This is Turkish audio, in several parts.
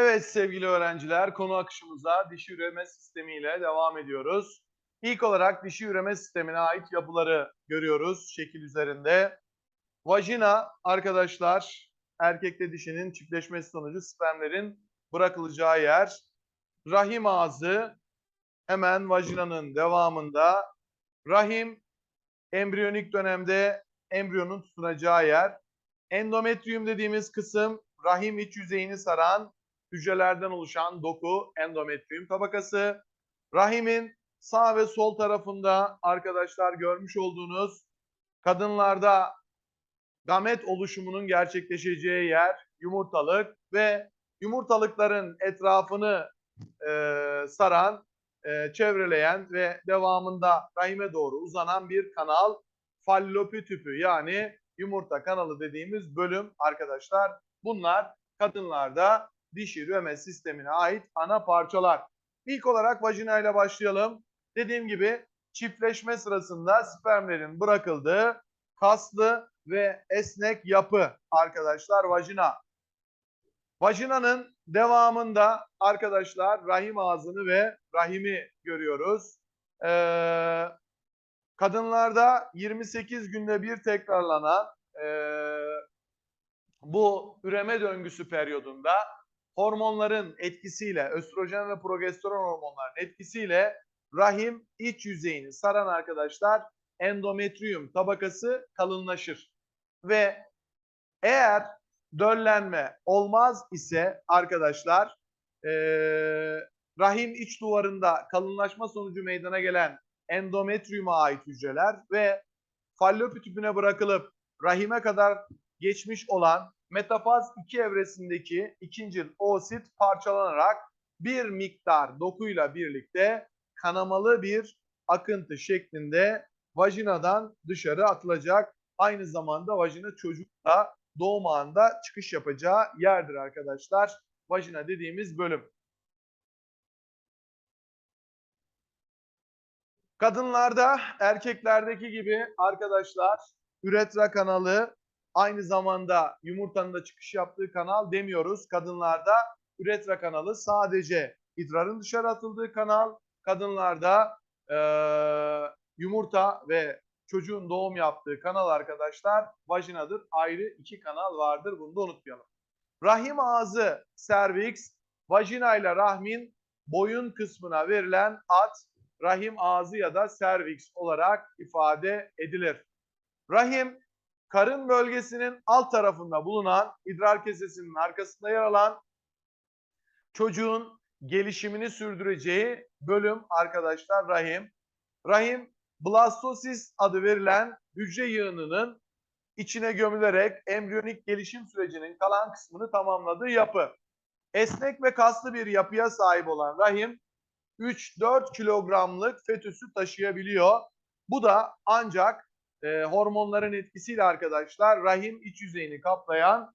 Evet sevgili öğrenciler, konu akışımıza dişi üreme sistemiyle devam ediyoruz. İlk olarak dişi üreme sistemine ait yapıları görüyoruz şekil üzerinde. Vajina arkadaşlar, erkekle dişinin çiftleşmesi sonucu spermlerin bırakılacağı yer. Rahim ağzı hemen vajinanın devamında. Rahim embriyonik dönemde embriyonun tutunacağı yer. Endometrium dediğimiz kısım rahim iç yüzeyini saran hücrelerden oluşan doku endometrium tabakası. Rahimin sağ ve sol tarafında arkadaşlar görmüş olduğunuz kadınlarda gamet oluşumunun gerçekleşeceği yer yumurtalık ve yumurtalıkların etrafını e, saran, e, çevreleyen ve devamında rahime doğru uzanan bir kanal fallopi tüpü yani yumurta kanalı dediğimiz bölüm arkadaşlar. Bunlar kadınlarda dişi üreme sistemine ait ana parçalar. İlk olarak vajina ile başlayalım. Dediğim gibi çiftleşme sırasında spermlerin bırakıldığı kaslı ve esnek yapı arkadaşlar vajina. Vajinanın devamında arkadaşlar rahim ağzını ve rahimi görüyoruz. Ee, kadınlarda 28 günde bir tekrarlanan e, bu üreme döngüsü periyodunda hormonların etkisiyle, östrojen ve progesteron hormonların etkisiyle rahim iç yüzeyini saran arkadaşlar endometrium tabakası kalınlaşır. Ve eğer döllenme olmaz ise arkadaşlar e, rahim iç duvarında kalınlaşma sonucu meydana gelen endometriuma ait hücreler ve fallopi tüpüne bırakılıp rahime kadar geçmiş olan metafaz 2 evresindeki ikincil oosit parçalanarak bir miktar dokuyla birlikte kanamalı bir akıntı şeklinde vajinadan dışarı atılacak. Aynı zamanda vajina çocukta doğum anında çıkış yapacağı yerdir arkadaşlar. Vajina dediğimiz bölüm. Kadınlarda erkeklerdeki gibi arkadaşlar üretra kanalı aynı zamanda yumurtanın da çıkış yaptığı kanal demiyoruz. Kadınlarda üretra kanalı sadece idrarın dışarı atıldığı kanal. Kadınlarda e, yumurta ve çocuğun doğum yaptığı kanal arkadaşlar vajinadır. Ayrı iki kanal vardır. Bunu da unutmayalım. Rahim ağzı, serviks, vajina ile rahmin boyun kısmına verilen ad rahim ağzı ya da serviks olarak ifade edilir. Rahim karın bölgesinin alt tarafında bulunan idrar kesesinin arkasında yer alan çocuğun gelişimini sürdüreceği bölüm arkadaşlar rahim. Rahim blastosis adı verilen hücre yığınının içine gömülerek embriyonik gelişim sürecinin kalan kısmını tamamladığı yapı. Esnek ve kaslı bir yapıya sahip olan rahim 3-4 kilogramlık fetüsü taşıyabiliyor. Bu da ancak e, hormonların etkisiyle arkadaşlar rahim iç yüzeyini kaplayan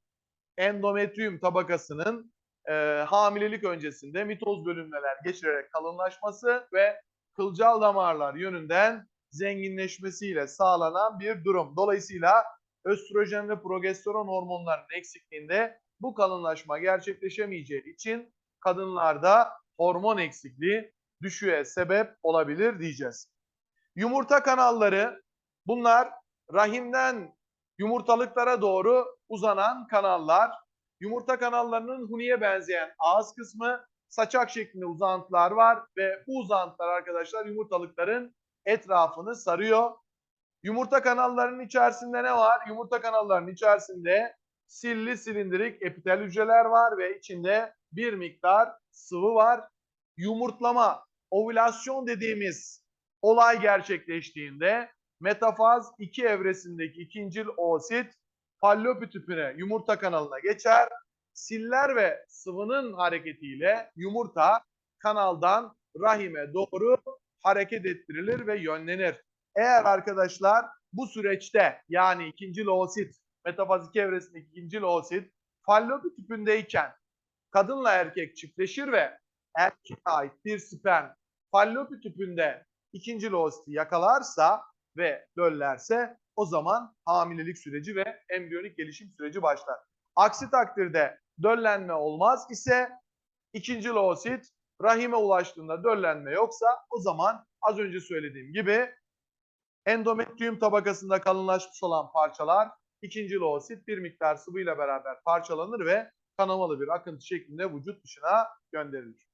endometrium tabakasının e, hamilelik öncesinde mitoz bölünmeler geçirerek kalınlaşması ve kılcal damarlar yönünden zenginleşmesiyle sağlanan bir durum. Dolayısıyla östrojen ve progesteron hormonlarının eksikliğinde bu kalınlaşma gerçekleşemeyeceği için kadınlarda hormon eksikliği düşüğe sebep olabilir diyeceğiz. Yumurta kanalları bunlar rahimden yumurtalıklara doğru uzanan kanallar. Yumurta kanallarının huniye benzeyen ağız kısmı saçak şeklinde uzantılar var ve bu uzantılar arkadaşlar yumurtalıkların etrafını sarıyor. Yumurta kanallarının içerisinde ne var? Yumurta kanallarının içerisinde silli silindirik epitel hücreler var ve içinde bir miktar sıvı var. Yumurtlama, ovülasyon dediğimiz olay gerçekleştiğinde metafaz 2 evresindeki ikincil oosit fallopi tüpüne, yumurta kanalına geçer. Siller ve sıvının hareketiyle yumurta kanaldan rahime doğru hareket ettirilir ve yönlenir. Eğer arkadaşlar bu süreçte yani ikinci oosit, metafaz 2 evresindeki ikinci oosit fallopi tüpündeyken kadınla erkek çiftleşir ve erkeğe ait bir sperm fallopi tüpünde ikinci oositi yakalarsa ve döllerse o zaman hamilelik süreci ve embriyonik gelişim süreci başlar. Aksi takdirde döllenme olmaz ise İkinci oosit rahime ulaştığında döllenme yoksa o zaman az önce söylediğim gibi endometrium tabakasında kalınlaşmış olan parçalar ikinci oosit bir miktar sıvıyla beraber parçalanır ve kanamalı bir akıntı şeklinde vücut dışına gönderilir.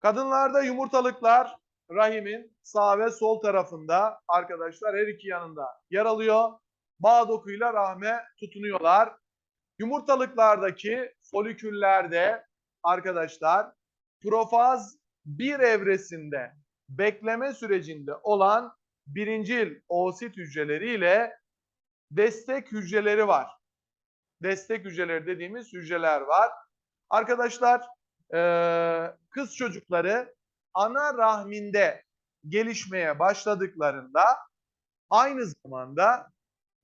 Kadınlarda yumurtalıklar rahimin sağ ve sol tarafında arkadaşlar her iki yanında yer alıyor. Bağ dokuyla rahme tutunuyorlar. Yumurtalıklardaki foliküllerde arkadaşlar profaz bir evresinde bekleme sürecinde olan birincil oosit hücreleriyle destek hücreleri var. Destek hücreleri dediğimiz hücreler var. Arkadaşlar kız çocukları ana rahminde gelişmeye başladıklarında aynı zamanda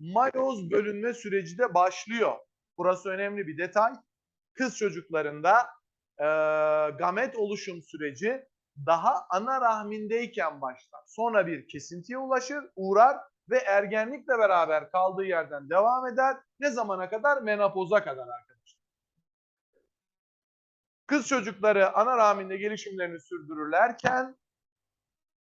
mayoz bölünme süreci de başlıyor. Burası önemli bir detay. Kız çocuklarında eee, gamet oluşum süreci daha ana rahmindeyken başlar. Sonra bir kesintiye ulaşır, uğrar ve ergenlikle beraber kaldığı yerden devam eder. Ne zamana kadar? Menopoza kadar arkadaşlar. Kız çocukları ana rahminde gelişimlerini sürdürürlerken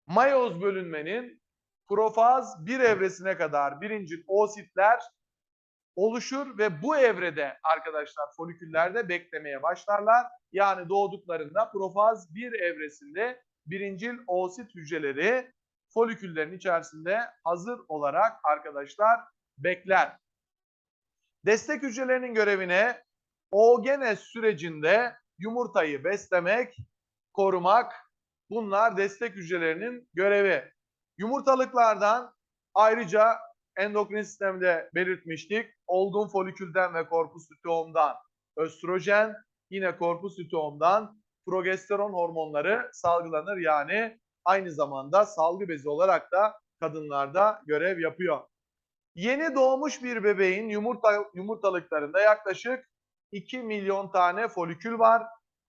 mayoz bölünmenin profaz bir evresine kadar birincil oositler oluşur ve bu evrede arkadaşlar foliküllerde beklemeye başlarlar. Yani doğduklarında profaz bir evresinde birincil oosit hücreleri foliküllerin içerisinde hazır olarak arkadaşlar bekler. Destek hücrelerinin görevine oogenes sürecinde yumurtayı beslemek, korumak bunlar destek hücrelerinin görevi. Yumurtalıklardan ayrıca endokrin sistemde belirtmiştik. Olgun folikülden ve korpus luteumdan östrojen, yine korpus luteumdan progesteron hormonları salgılanır. Yani aynı zamanda salgı bezi olarak da kadınlarda görev yapıyor. Yeni doğmuş bir bebeğin yumurta yumurtalıklarında yaklaşık 2 milyon tane folikül var.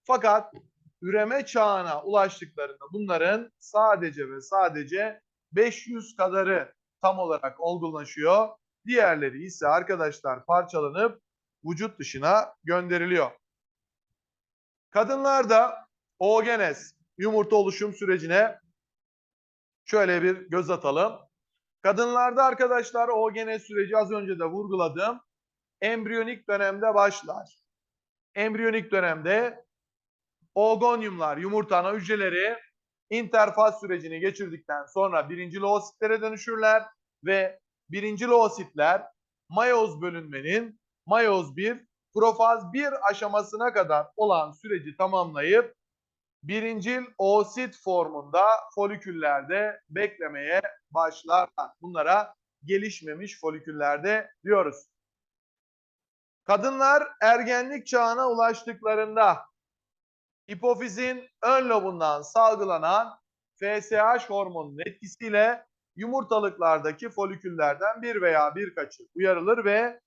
Fakat üreme çağına ulaştıklarında bunların sadece ve sadece 500 kadarı tam olarak olgunlaşıyor. Diğerleri ise arkadaşlar parçalanıp vücut dışına gönderiliyor. Kadınlarda oogenes yumurta oluşum sürecine şöyle bir göz atalım. Kadınlarda arkadaşlar oogenes süreci az önce de vurguladım. Embriyonik dönemde başlar. Embriyonik dönemde oogonyumlar, yumurta ana hücreleri interfaz sürecini geçirdikten sonra birinci loositlere dönüşürler ve birinci loositler mayoz bölünmenin mayoz 1, profaz 1 aşamasına kadar olan süreci tamamlayıp birincil oosit formunda foliküllerde beklemeye başlarlar. Bunlara gelişmemiş foliküllerde diyoruz. Kadınlar ergenlik çağına ulaştıklarında hipofizin ön lobundan salgılanan FSH hormonunun etkisiyle yumurtalıklardaki foliküllerden bir veya birkaçı uyarılır ve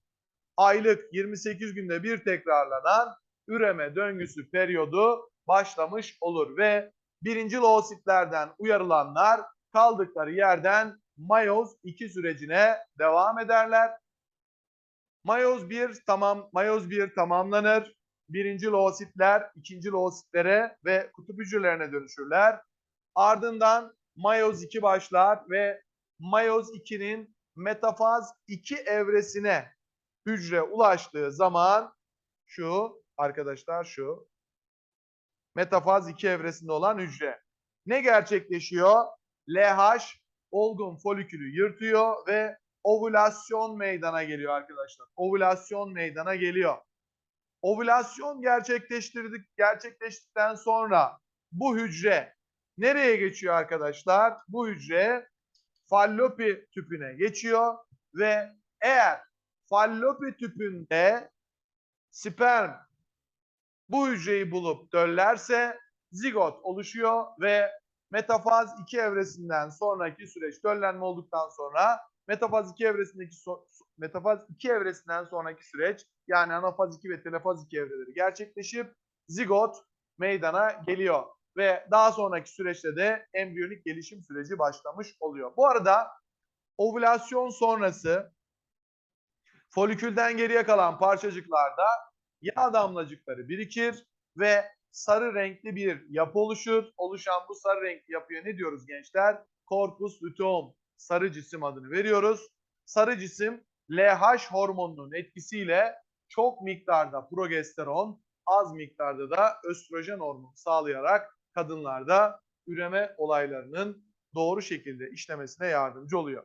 aylık 28 günde bir tekrarlanan üreme döngüsü periyodu başlamış olur ve birinci loositlerden uyarılanlar kaldıkları yerden mayoz 2 sürecine devam ederler. Mayoz 1 tamam mayoz 1 tamamlanır. Birinci loositler ikinci loositlere ve kutup hücrelerine dönüşürler. Ardından mayoz 2 başlar ve mayoz 2'nin metafaz 2 evresine hücre ulaştığı zaman şu arkadaşlar şu metafaz 2 evresinde olan hücre. Ne gerçekleşiyor? LH olgun folikülü yırtıyor ve ovülasyon meydana geliyor arkadaşlar. Ovülasyon meydana geliyor. Ovülasyon gerçekleştirdik gerçekleştikten sonra bu hücre nereye geçiyor arkadaşlar? Bu hücre fallopi tüpüne geçiyor ve eğer fallopi tüpünde sperm bu hücreyi bulup döllerse zigot oluşuyor ve metafaz 2 evresinden sonraki süreç döllenme olduktan sonra metafaz 2 evresindeki so metafaz 2 evresinden sonraki süreç yani anafaz 2 ve telefaz 2 evreleri gerçekleşip zigot meydana geliyor ve daha sonraki süreçte de embriyonik gelişim süreci başlamış oluyor. Bu arada ovülasyon sonrası folikülden geriye kalan parçacıklarda yağ damlacıkları birikir ve sarı renkli bir yapı oluşur. Oluşan bu sarı renkli yapıya ne diyoruz gençler? Corpus luteum sarı cisim adını veriyoruz. Sarı cisim LH hormonunun etkisiyle çok miktarda progesteron, az miktarda da östrojen hormonu sağlayarak kadınlarda üreme olaylarının doğru şekilde işlemesine yardımcı oluyor.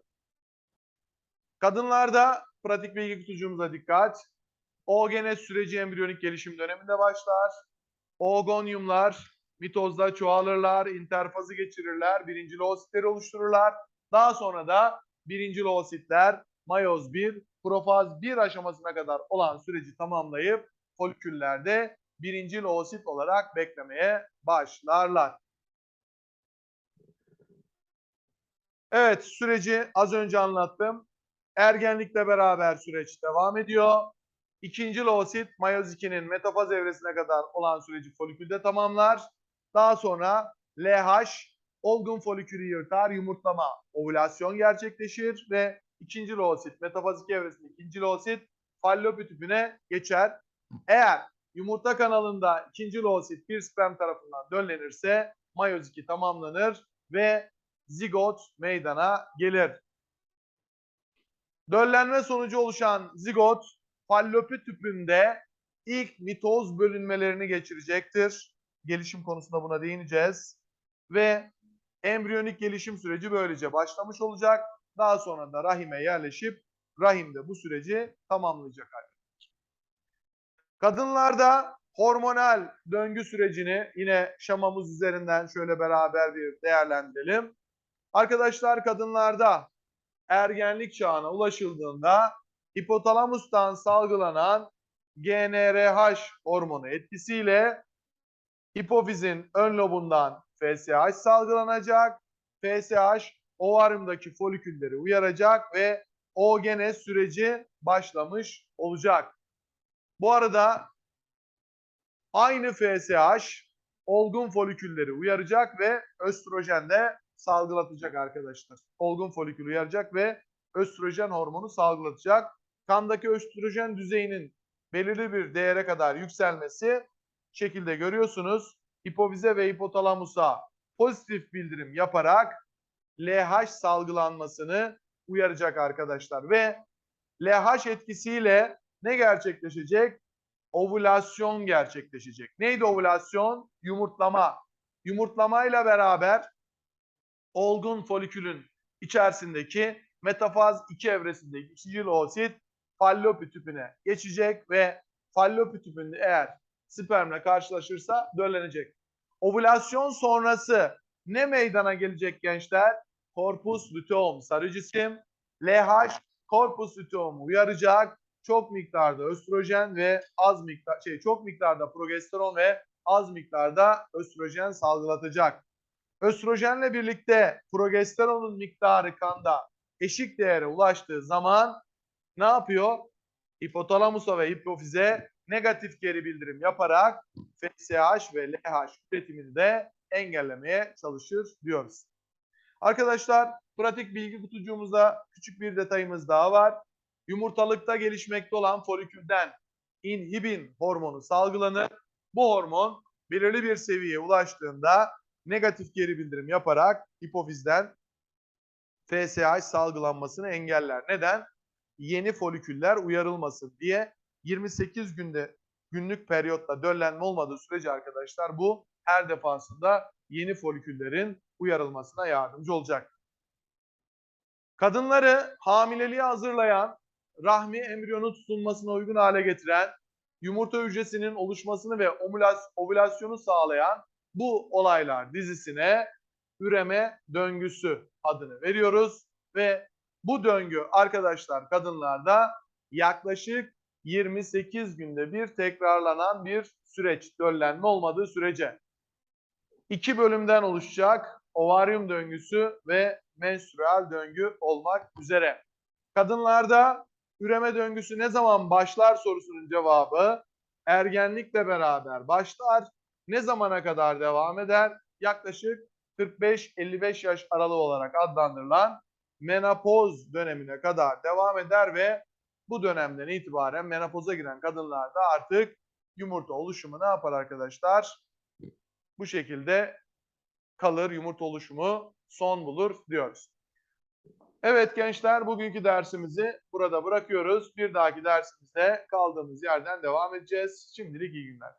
Kadınlarda pratik bilgi kutucuğumuza dikkat. Oogenes süreci embriyonik gelişim döneminde başlar. Oogonyumlar mitozda çoğalırlar, interfazı geçirirler, birinci loositleri oluştururlar. Daha sonra da birinci loositler mayoz 1, profaz 1 aşamasına kadar olan süreci tamamlayıp foliküllerde birinci loosit olarak beklemeye başlarlar. Evet süreci az önce anlattım. Ergenlikle beraber süreç devam ediyor. İkinci loosit mayoz 2'nin metafaz evresine kadar olan süreci folikülde tamamlar. Daha sonra LH olgun folikülü yırtar, yumurtlama, ovülasyon gerçekleşir ve ikinci loosit metafazik evresinde ikinci loosit fallopi tüpüne geçer. Eğer yumurta kanalında ikinci loosit bir sperm tarafından döllenirse mayoz 2 tamamlanır ve zigot meydana gelir. Döllenme sonucu oluşan zigot fallopi tüpünde ilk mitoz bölünmelerini geçirecektir. Gelişim konusunda buna değineceğiz. Ve embriyonik gelişim süreci böylece başlamış olacak. Daha sonra da rahime yerleşip rahimde bu süreci tamamlayacak arkadaşlar. Kadınlarda hormonal döngü sürecini yine şamamız üzerinden şöyle beraber bir değerlendirelim. Arkadaşlar kadınlarda ergenlik çağına ulaşıldığında hipotalamustan salgılanan GnRH hormonu etkisiyle hipofizin ön lobundan FSH salgılanacak. FSH ovaryumdaki folikülleri uyaracak ve oogenes süreci başlamış olacak. Bu arada aynı FSH olgun folikülleri uyaracak ve östrojen de salgılatacak arkadaşlar. Olgun folikül uyaracak ve östrojen hormonu salgılatacak. Kandaki östrojen düzeyinin belirli bir değere kadar yükselmesi şekilde görüyorsunuz. Hipofize ve hipotalamusa pozitif bildirim yaparak LH salgılanmasını uyaracak arkadaşlar ve LH etkisiyle ne gerçekleşecek? Ovülasyon gerçekleşecek. Neydi ovülasyon? Yumurtlama. Yumurtlamayla beraber olgun folikülün içerisindeki metafaz 2 evresindeki ikinci loosit fallopi tüpüne geçecek ve fallopi tüpünde eğer spermle karşılaşırsa döllenecek. Ovülasyon sonrası ne meydana gelecek gençler? Korpus luteum sarı cisim, LH korpus luteum uyaracak. Çok miktarda östrojen ve az miktar şey çok miktarda progesteron ve az miktarda östrojen salgılatacak. Östrojenle birlikte progesteronun miktarı kanda eşik değere ulaştığı zaman ne yapıyor? Hipotalamusa ve hipofize negatif geri bildirim yaparak FSH ve LH üretimini de engellemeye çalışır diyoruz. Arkadaşlar pratik bilgi kutucuğumuzda küçük bir detayımız daha var. Yumurtalıkta gelişmekte olan folikülden inhibin hormonu salgılanır. Bu hormon belirli bir seviyeye ulaştığında negatif geri bildirim yaparak hipofizden FSH salgılanmasını engeller. Neden? Yeni foliküller uyarılmasın diye 28 günde günlük periyotta döllenme olmadığı sürece arkadaşlar bu her defasında yeni foliküllerin uyarılmasına yardımcı olacak. Kadınları hamileliğe hazırlayan, rahmi embriyonu tutulmasına uygun hale getiren, yumurta hücresinin oluşmasını ve ovülasyonu sağlayan bu olaylar dizisine üreme döngüsü adını veriyoruz ve bu döngü arkadaşlar kadınlarda yaklaşık 28 günde bir tekrarlanan bir süreç, döllenme olmadığı sürece. iki bölümden oluşacak ovaryum döngüsü ve menstrual döngü olmak üzere. Kadınlarda üreme döngüsü ne zaman başlar sorusunun cevabı ergenlikle beraber başlar. Ne zamana kadar devam eder? Yaklaşık 45-55 yaş aralığı olarak adlandırılan menopoz dönemine kadar devam eder ve bu dönemden itibaren menopoza giren kadınlarda artık yumurta oluşumu ne yapar arkadaşlar? bu şekilde kalır, yumurta oluşumu son bulur diyoruz. Evet gençler bugünkü dersimizi burada bırakıyoruz. Bir dahaki dersimizde kaldığımız yerden devam edeceğiz. Şimdilik iyi günler.